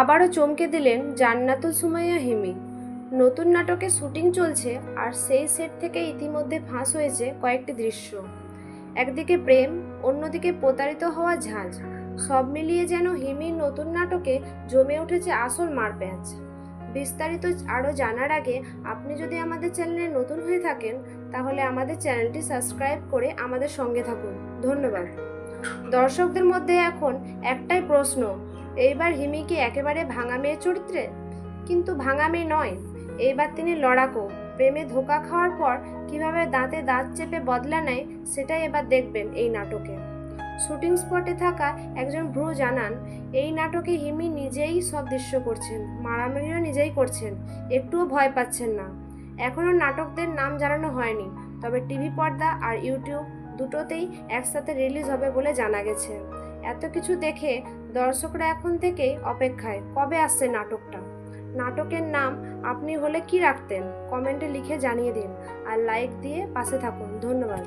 আবারও চমকে দিলেন জান্নাতুল সুমাইয়া হিমি। নতুন নাটকে শুটিং চলছে আর সেই সেট থেকে ইতিমধ্যে ফাঁস হয়েছে কয়েকটি দৃশ্য। একদিকে প্রেম, অন্যদিকে প্রতারিত হওয়া ঝাঁঝ সব মিলিয়ে যেন হিমির নতুন নাটকে জমে উঠেছে আসল মারপ্যাঁচ বিস্তারিত আরও জানার আগে আপনি যদি আমাদের চ্যানেলে নতুন হয়ে থাকেন, তাহলে আমাদের চ্যানেলটি সাবস্ক্রাইব করে আমাদের সঙ্গে থাকুন। ধন্যবাদ। দর্শকদের মধ্যে এখন একটাই প্রশ্ন এইবার হিমি কি একেবারে ভাঙা মেয়ে চরিত্রে? কিন্তু ভাঙা মেয়ে নয়। এইবার তিনি লড়াকো। প্রেমে ধোকা খাওয়ার পর কীভাবে দাঁতে দাঁত চেপে বদলা নেয়, সেটাই এবার দেখবেন এই নাটকে। শুটিং স্পটে থাকা একজন ভ্রু জানান, এই নাটকে হিমি নিজেই সব দৃশ্য করছেন, মারামারিও নিজেই করছেন, একটুও ভয় পাচ্ছেন না। এখনও নাটকদের নাম জানানো হয়নি, তবে টিভি পর্দা আর ইউটিউব দুটোতেই একসাথে রিলিজ হবে বলে জানা গেছে। এত কিছু দেখে দর্শকরা এখন থেকেই অপেক্ষায়। কবে আসছে নাটকটা? নাটকের নাম আপনি হলে কি রাখতেন? কমেন্টে লিখে জানিয়ে দিন আর লাইক দিয়ে পাশে থাকুন। ধন্যবাদ।